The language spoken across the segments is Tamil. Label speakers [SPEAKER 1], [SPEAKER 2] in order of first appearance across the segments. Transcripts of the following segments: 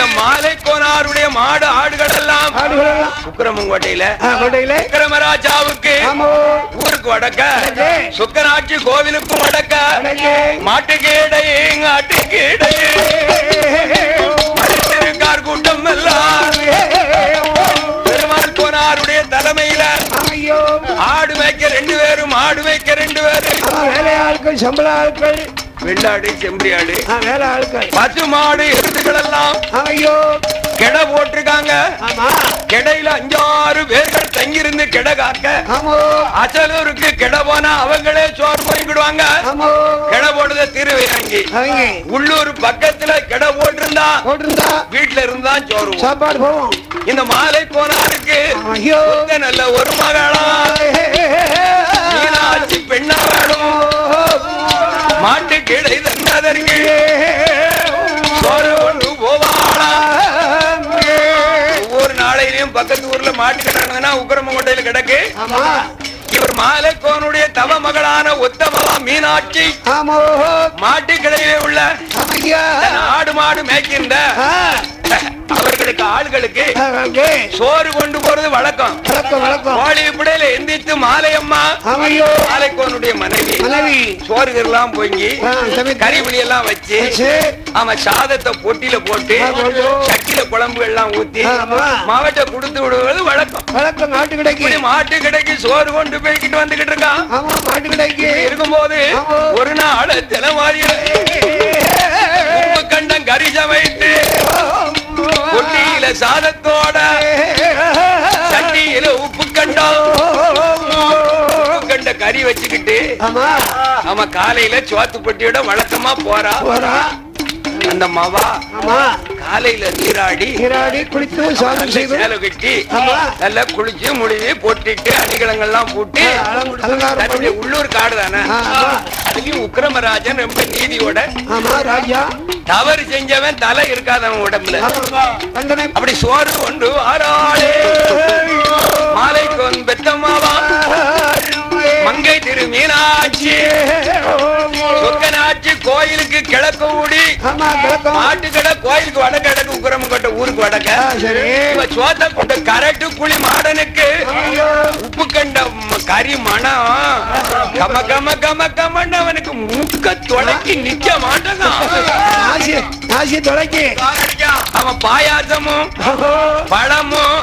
[SPEAKER 1] இந்த மாலை கோனாருடைய மாடு ஆடுகள் எல்லாம் உக்கிரமங்கோட்டையில
[SPEAKER 2] கோட்டையிலே.
[SPEAKER 1] விக்ரமராஜாவுக்கு ஊருக்கு வடக்க. சுக்கராட்சி கோவிலுக்கும் வடக்க. மாட்டுக்கு இடையே ஆட்டுக்கு இடையே மனிதருக்கார் கூட்டம் எல்லாம். பெருமாள் கோனாருடைய தலைமையில.
[SPEAKER 2] ஐயோ.
[SPEAKER 1] ஆடு மேய்க்க ரெண்டு பேரும் ஆடு மேய்க்க ரெண்டு பேரும்.
[SPEAKER 2] சம்பள ஆட்கள்.
[SPEAKER 1] வெள்ளாடு செம்பரியாடு
[SPEAKER 2] ஆ, வேலை ஆட்கள்
[SPEAKER 1] பசு மாடு எருதுகள் எல்லாம்
[SPEAKER 2] ஐயோ.
[SPEAKER 1] கெடை போட்டிருக்காங்க.
[SPEAKER 2] ஆமா.
[SPEAKER 1] கெடையில அஞ்சாறு பேர்கள் தங்கியிருந்து கெடை காக்க.
[SPEAKER 2] ஆமோ.
[SPEAKER 1] அசலூருக்கு கெடை போனா அவங்களே சோறு போய்க்கிடுவாங்க
[SPEAKER 2] ஆமோ.
[SPEAKER 1] கெடை போடுறத திருவையாங்கி. உள்ளூர் பக்கத்துல கெடை போட்டிருந்தா வீட்டுல இருந்தா சோறு.
[SPEAKER 2] சாப்பாடு போவோம்.
[SPEAKER 1] இந்த மாலை போனாருக்கு நல்ல ஒரு மகளா. பெண்ணா வேணும் மாட்டு கிடை தன்னதற்கு போவாளா? ஒவ்வொரு நாளையிலும் பக்கத்து ஊர்ல மாட்டு கிடக்குதுன்னா உக்கரமங்கோட்டையில கிடக்கு.
[SPEAKER 2] ஆமா.
[SPEAKER 1] இவர் மாலைக்கோனுடைய தவ மகளான உத்தமவா மீனாட்சி. மாட்டு கிடையிலே உள்ள ஆடு மாடு மேய்க்கின்ற அவர்களுக்கு ஆளுகளுக்கு சோறு கொண்டு போறது வழக்கம். கோழி இப்படியில எந்திரித்து மாலையம்மா மாலைக்கோனுடைய மனைவி.
[SPEAKER 2] மனைவி.
[SPEAKER 1] சோறுகள்லாம் பொங்கி
[SPEAKER 2] ஆ, சமைத்து
[SPEAKER 1] கறி புளி எல்லாம் வச்சு. ஆமா சாதத்தை பொட்டியில போட்டு. சட்டியில குழம்பு எல்லாம் ஊத்தி. மாவட்ட கொடுத்து விடுவது வழக்கம்.
[SPEAKER 2] வணக்கம் நாட்டு கிடைக்கு.
[SPEAKER 1] மாட்டு கடைக்கு சோறு கொண்டு போய்கிட்டு வந்துகிட்டு இருக்கான்
[SPEAKER 2] மாட்டு கிடைக்கு.
[SPEAKER 1] இருக்கும்போது. ஒரு நாள் உப்பு கண்டம் கறி பொட்டியில சாதத்தோட சட்டியில உப்பு கண்டம். உப்பு கண்ட கறி வச்சுக்கிட்டு
[SPEAKER 2] ஆமா.
[SPEAKER 1] காலையில சோத்து பொட்டியோட வழக்கமா போறா.
[SPEAKER 2] போறா.
[SPEAKER 1] அந்த மவா காலையில நீராடி
[SPEAKER 2] நீராடி குளித்து சாதம் செய்து.
[SPEAKER 1] சேலை கட்டி. நல்லா குளிச்சு முடிஞ்சு பொட்டிட்டு அடிகளங்கள்லாம் போட்டு உள்ளூர் காடு தானே. அதுலயும் உக்கிரமராஜன் ரொம்ப நீதியோட
[SPEAKER 2] ராஜா.
[SPEAKER 1] தவறு செஞ்சவன் தலை இருக்காதவன் உடம்புல. அப்படி சோறு கொண்டு ஆறாளே. மாலை கொன் பெத்தம்மாவா? மங்கை திரு மீனாட்சி சொக்கனாட்சி கோயிலுக்கு கிழக்கு ஊடி. மாட்டுக்கடை கோயிலுக்கு வடக்கு கிடக்கு உக்கிரமக்கோட்டை ஊருக்கு வடக்க. சோத்த கொண்ட கரட்டு குழி மாடனுக்கு. உப்பு கண்ட கறி மனம் கம கம கம கமன்னு அவனுக்கு மூக்க தொலைக்கி நிக்க
[SPEAKER 2] தொலைக்கு.
[SPEAKER 1] அவன் பாயாசமும் பழமும்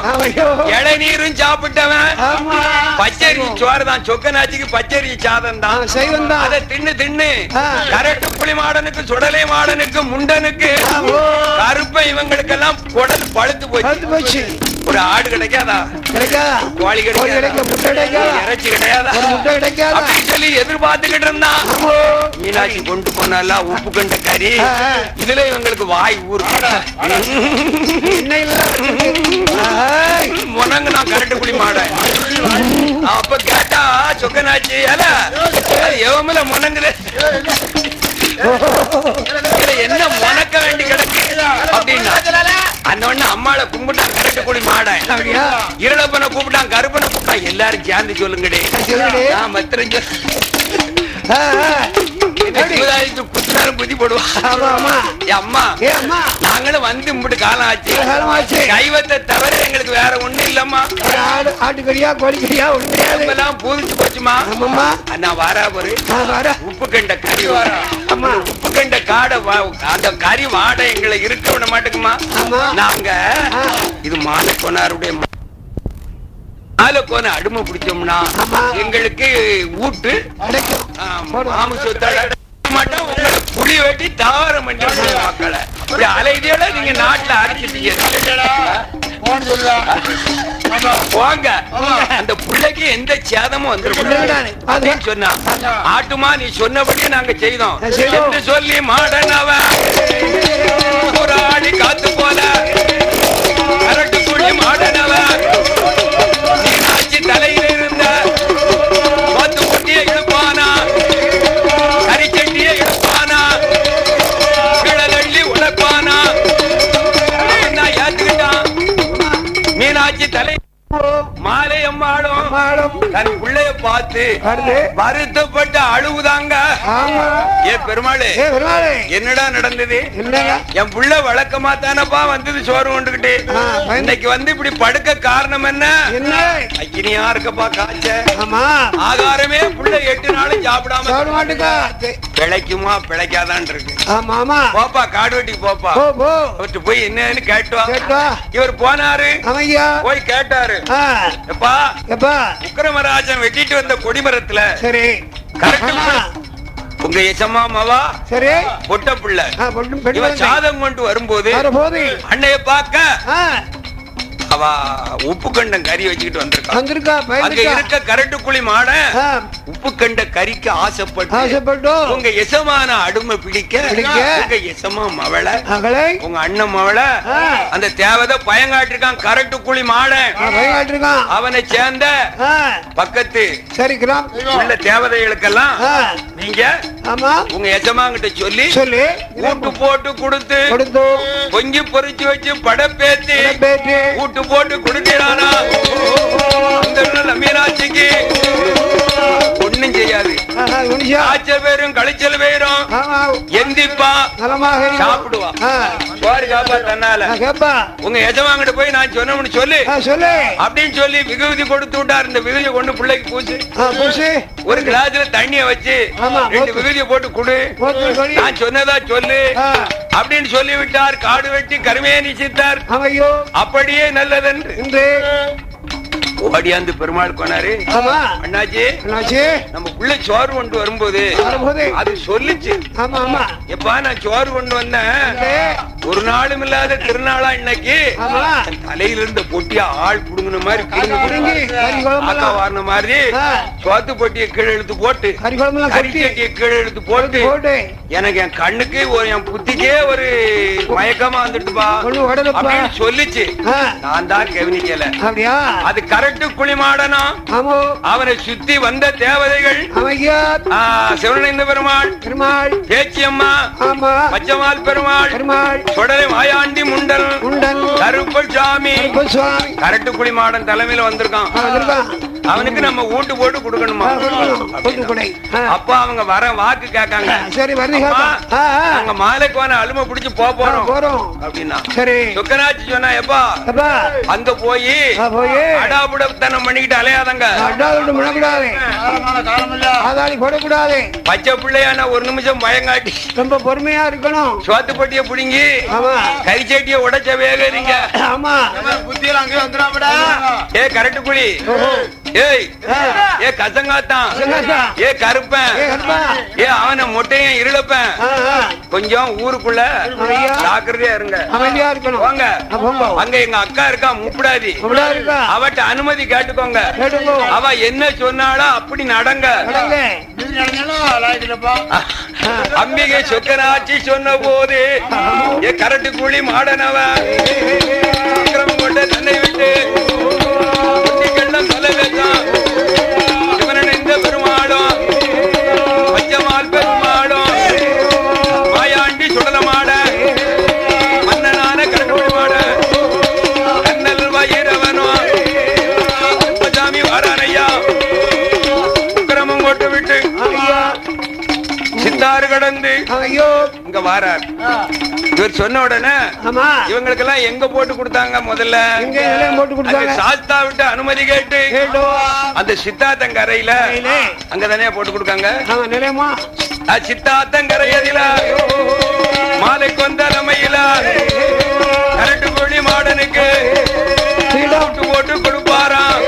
[SPEAKER 1] இளநீரும் சாப்பிட்டவன். பச்சரி சோறு தான் சொக்கனாச்சிக்கு பச்சரி சாதம் தான்
[SPEAKER 2] சைவம் தான்
[SPEAKER 1] அதை தின்னு தின்னு. கரட்டு புலி மாடனுக்கு சுடலை மாடனுக்கு முண்டனுக்கு. கருப்பை இவங்களுக்கெல்லாம் குடல் பழுத்து போச்சு. ஒரு ஆடு கிடைக்காதா?
[SPEAKER 2] கிடைக்கா.
[SPEAKER 1] கோழி
[SPEAKER 2] கோழி கிடைக்க
[SPEAKER 1] கிடைக்காதா
[SPEAKER 2] முட்டை கிடைக்காதா?
[SPEAKER 1] இறைச்சி
[SPEAKER 2] முட்டை கிடைக்காதா?
[SPEAKER 1] சொல்லி எதிர்பார்த்துக்கிட்டு இருந்தான்
[SPEAKER 2] ஆமா.
[SPEAKER 1] மீனாட்சி கொண்டு போனால உப்பு கண்ட கறி. இதுல இவங்களுக்கு வாய் ஊர். முனங்க நான் கரட்டு குடி என்ன முனக்க வேண்டி கிடக்கு? அப்படின்னா அந்த உடனே அம்மாளை கும்பிட்டான் கரட்டு குடி மாடேன் இருளப்பனை கூப்பிட்டான் கருப்பனை கூப்பிட்டான் எல்லாரும் சேர்ந்து சொல்லுங்கடே.
[SPEAKER 2] சொல்லுங்கடி.
[SPEAKER 1] நான் மத்திரம்
[SPEAKER 2] ஆ, ஆ. எப்படி?
[SPEAKER 1] குத்தினாலும் புத்தி போடுவா
[SPEAKER 2] ஆமா ஆமா
[SPEAKER 1] என் அம்மா
[SPEAKER 2] ஏ அம்மா
[SPEAKER 1] நாங்களும் வந்து இம்பிட்டு காலம் ஆச்சு
[SPEAKER 2] காலம் ஆச்சு.
[SPEAKER 1] கைவத்தை தவிர எங்களுக்கு வேற ஒண்ணும் இல்லம்மா
[SPEAKER 2] ஆட்டுக்கறியா கோழிக்கறியா ஒண்ணு
[SPEAKER 1] எல்லாம் பூதிச்சு போச்சுமா நான் வரா ஒரு உப்பு கண்ட கறி வர. உப்பு கண்ட காடை அந்த கறி வாடை எங்களை இருக்க விட மாட்டேங்குமா. நாங்க. இது மாலைக்கோனாருடைய மாலைக்கோனை அடிமை பிடிச்சோம்னா. எங்களுக்கு ஊட்டு
[SPEAKER 2] போடுவோம்.
[SPEAKER 1] மாமிசத்தோட மட்டும் புளி வெட்டி தாவரம் பண்ணி மக்களை. இப்படி அலைதியோட நீங்க நாட்டுல அரைச்சிட்டீங்க போங்க அந்த பிள்ளைக்கு எந்த சேதமும். அப்படின்னு சொன்னா ஆட்டுமா நீ சொன்னபடியே நாங்க செய்தோம். சொல்லி ஒரு ஆடி காத்து மீனாட்சி தலை மாலை அம்மாளும்
[SPEAKER 2] மாடம்.
[SPEAKER 1] தன் பிள்ளைய பார்த்து
[SPEAKER 2] வருது
[SPEAKER 1] வருத்தப்பட்டு அழுவுதாங்க ஏ பெருமாளே என்னடா நடந்தது? என் புள்ள வழக்கமா தானப்பா வந்தது சோறு கொண்டுகிட்டு இன்னைக்கு வந்து இப்படி படுக்க காரணம் என்ன? அக்கினியா இருக்கப்பா காய்ச்ச. ஆகாரமே புள்ள எட்டு நாளும் சாப்பிடாம பிழைக்குமா பிழைக்காதான் இருக்கு
[SPEAKER 2] ஆமா ஆமா.
[SPEAKER 1] போப்பா காடு வெட்டிக்கு போப்பா. அவர்கிட்ட போய் என்னன்னு கேட்டோம்
[SPEAKER 2] கேட்டா
[SPEAKER 1] இவர் போனாரு. போய் கேட்டாரு. எப்பா
[SPEAKER 2] எப்பா.
[SPEAKER 1] உக்கிரமராஜன் வெட்டிட்டு வந்த கொடிமரத்துல
[SPEAKER 2] சரி.
[SPEAKER 1] கரெக்ட் உங்க எசமா மாவா?
[SPEAKER 2] சரி.
[SPEAKER 1] பொட்ட புள்ள. சாதம் கொண்டு வரும்போது பார்க்க
[SPEAKER 2] ஆ.
[SPEAKER 1] அவ உப்பு கண்டம் கறி வச்சுக்கிட்டு
[SPEAKER 2] வந்திருக்கா.
[SPEAKER 1] அங்க இருக்க கரட்டு குழி மாட
[SPEAKER 2] ஆ.
[SPEAKER 1] உப்பு கண்ட கறிக்கு ஆசைப்பட்டு
[SPEAKER 2] ஆசைப்பட்டோம்
[SPEAKER 1] உங்க எசமான அடுமை பிடிக்க. உங்க எசமா மவளை உங்க அண்ணன் மவளை. அந்த தேவதை பயங்காட்டிருக்கான் கரட்டு குழி மாடன்
[SPEAKER 2] பயங்காட்டிருக்கான்.
[SPEAKER 1] அவனை சேர்ந்த பக்கத்து
[SPEAKER 2] சரி
[SPEAKER 1] உள்ள தேவதைகளுக்கெல்லாம் நீங்க
[SPEAKER 2] ஆமா.
[SPEAKER 1] உங்க எஜமாங்கிட்ட சொல்லி
[SPEAKER 2] சொல்லி.
[SPEAKER 1] கூட்டு போட்டு கொடுத்து கொஞ்சி பொறிச்சு வச்சு படப்பேத்தி
[SPEAKER 2] பேட்டு
[SPEAKER 1] கூட்டு போட்டு கொடுக்கிறானா அந்த மீனாட்சிக்கு. காய்ச்சல் கழிச்சல் பேரும்
[SPEAKER 2] ஆமா
[SPEAKER 1] எந்திப்பா. சாப்பிடுவா. காப்பா தன்னால. உங்க எஜமாங்கிட்ட போய் நான் சொன்னோம்னு சொல்லு.
[SPEAKER 2] சொல்லு.
[SPEAKER 1] அப்படின்னு சொல்லி விகுதி கொடுத்து விட்டார். இந்த விகுதியை கொண்டு பிள்ளைக்கு
[SPEAKER 2] பூசி.
[SPEAKER 1] ஒரு கிளாஸ்ல தண்ணிய வச்சு ரெண்டு. விகுதியை போட்டு குடு. நான் சொன்னதா சொல்லு. அப்படின்னு சொல்லி விட்டார் காடு வெட்டி கருமையை நிச்சயித்தார் அப்படியே நல்லதென்று.
[SPEAKER 2] இன்று.
[SPEAKER 1] ஓடியாந்து பெருமாள் போனாரு
[SPEAKER 2] ஆமா.
[SPEAKER 1] அண்ணாச்சி
[SPEAKER 2] என்னாச்சு
[SPEAKER 1] நம்ம புள்ள சோறு கொண்டு வரும்போது அது சொல்லுச்சு.
[SPEAKER 2] ஆமா ஆமா.
[SPEAKER 1] எப்பா நான் சோறு கொண்டு வந்தேன். ஒரு நாளும் இல்லாத திருநாளா இன்னைக்கு? தலையில இருந்த பொட்டியா ஆள் புடுங்கின மாதிரி
[SPEAKER 2] புடுங்கி,
[SPEAKER 1] வாரின மாதிரி. சோத்து பொட்டியை கீழே இழுத்து போட்டு
[SPEAKER 2] கறி குழம்பெல்லாம்
[SPEAKER 1] கறி
[SPEAKER 2] கொட்டி
[SPEAKER 1] சட்டியை கீழே இழுத்து போட்டு எனக்கு என் கண்ணுக்கு ஒரு என் புத்திக்கே ஒரு மயக்கமா வந்துட்டுப்பா. அப்படின்னு சொல்லிச்சு. நான் தான் கவனிக்கல. அது கரெக்ட் குளிமாடனா? அவனை சுத்தி வந்த தேவதைகள் சிவனேந்த பெருமாள்
[SPEAKER 2] பெருமாள்.
[SPEAKER 1] பேச்சியம்மா பச்சமால் பெருமாள்
[SPEAKER 2] பெருமாள்.
[SPEAKER 1] சுடலை மாயாண்டி முண்டல்.
[SPEAKER 2] உண்டன்
[SPEAKER 1] கருப்பல் சாமி
[SPEAKER 2] சுவாமி.
[SPEAKER 1] கரெக்ட் குளிமாடன் தலைமையில வந்திருக்கான். அவனுக்கு நம்ம ஊட்டு போட்டு கொடுக்கணுமா. அப்பா அவங்க வர வாக்கு கேட்காங்க.
[SPEAKER 2] சரி வருது
[SPEAKER 1] அம்மா,
[SPEAKER 2] ஆ ஆ.
[SPEAKER 1] நாங்க மாலைக்கு வான அலுமை பிடிச்சு போக போறோம்.
[SPEAKER 2] போறோம்.
[SPEAKER 1] அப்படின்னா.
[SPEAKER 2] சரி.
[SPEAKER 1] சுக்கராட்சி சொன்னா எப்பா
[SPEAKER 2] அப்பா
[SPEAKER 1] அங்க போய்
[SPEAKER 2] போய்.
[SPEAKER 1] அடாபுடத்தனம் பண்ணிக்கிட்டு அலையாதங்க.
[SPEAKER 2] அடாவது முடக்கூடாது ஆதாளி போடக்கூடாது.
[SPEAKER 1] பச்சை பிள்ளையான ஒரு நிமிஷம் பயங்காட்டி
[SPEAKER 2] ரொம்ப பொறுமையா இருக்கணும்.
[SPEAKER 1] சோத்து பட்டிய புடுங்கி
[SPEAKER 2] ஆமா.
[SPEAKER 1] கரிச்சட்டிய உடைச்ச வேகறீங்க.
[SPEAKER 2] ஆமா.
[SPEAKER 1] ஏ கரெக்ட் குழி. ஏய் ஏ கசங்காத்தான்.
[SPEAKER 2] சங்காத்தா.
[SPEAKER 1] ஏ கருப்பன்.
[SPEAKER 2] ஏ
[SPEAKER 1] அவன மொட்டையன் இருளப்பன். கொஞ்சம் ஊருக்குள்ள. ஜாக்கிரதையா இருங்க. போங்க. அங்க எங்க அக்கா இருக்கா முப்படாதி. அவட்ட அனுமதி கேட்டுக்கோங்க.
[SPEAKER 2] கேட்டுக்கோ.
[SPEAKER 1] அவ என்ன சொன்னாலும் அப்படி நடங்க. அம்பிகை சொக்கனாட்சி சொன்ன போது ஏ கரட்டு கூலி மாடனவன் கொண்ட தன்னை விட்டு இவர் சொன்ன உடனே
[SPEAKER 2] ஆமா.
[SPEAKER 1] இவங்களுக்கு எல்லாம் எங்க போட்டு கொடுத்தாங்க முதல்ல? சாஸ்தா விட்டு அனுமதி கேட்டு. அந்த சித்தாத்தங்கரையில
[SPEAKER 2] அங்க
[SPEAKER 1] தானே போட்டு கொடுக்காங்க?
[SPEAKER 2] நிலையமா?
[SPEAKER 1] சித்தாத்தங்கரையில மாலைக்கு வந்த அமையில. கரட்டு மாடனுக்கு. போட்டு கொடுப்பாராம்.